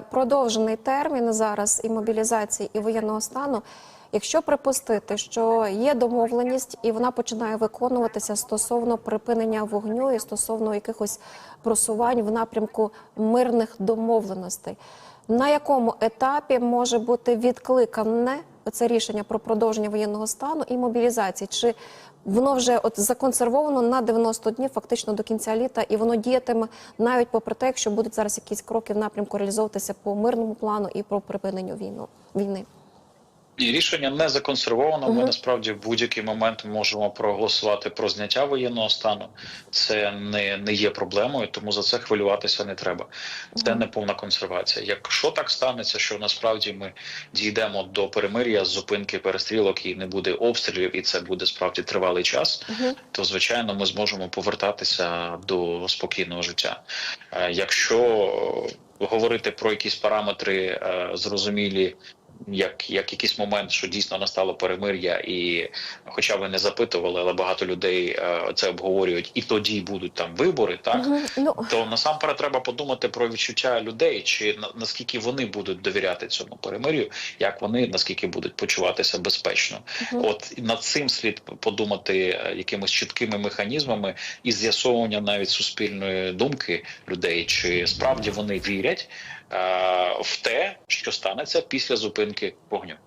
продовжений термін зараз і мобілізації, і воєнного стану. Якщо припустити, що є домовленість і вона починає виконуватися стосовно припинення вогню і стосовно якихось просувань в напрямку мирних домовленостей, на якому етапі може бути відкликане це рішення про продовження воєнного стану і мобілізації? Чи воно вже от законсервовано на 90 днів, фактично до кінця літа, і воно діятиме навіть попри те, якщо будуть зараз якісь кроки в напрямку реалізовуватися по мирному плану і про припиненню війну війни? Рішення не законсервовано. Ми насправді в будь-який момент можемо проголосувати про зняття воєнного стану. Це не, не є проблемою, тому за це хвилюватися не треба. Це не повна консервація. Якщо так станеться, що насправді ми дійдемо до перемир'я, зупинки перестрілок і не буде обстрілів, і це буде справді тривалий час, то звичайно ми зможемо повертатися до спокійного життя. Е, Якщо е, говорити про якісь параметри е, зрозумілі як, як якийсь момент, що дійсно настало перемир'я, і хоча ви не запитували, але багато людей е, це обговорюють, і тоді будуть там вибори, так? Ну. То насамперед треба подумати про відчуття людей, чи на, наскільки вони будуть довіряти цьому перемир'ю, як вони наскільки будуть почуватися безпечно. От над цим слід подумати е, якимись чіткими механізмами і з'ясовування навіть суспільної думки людей, чи справді вони вірять е, в те, що станеться після зупинки вогню.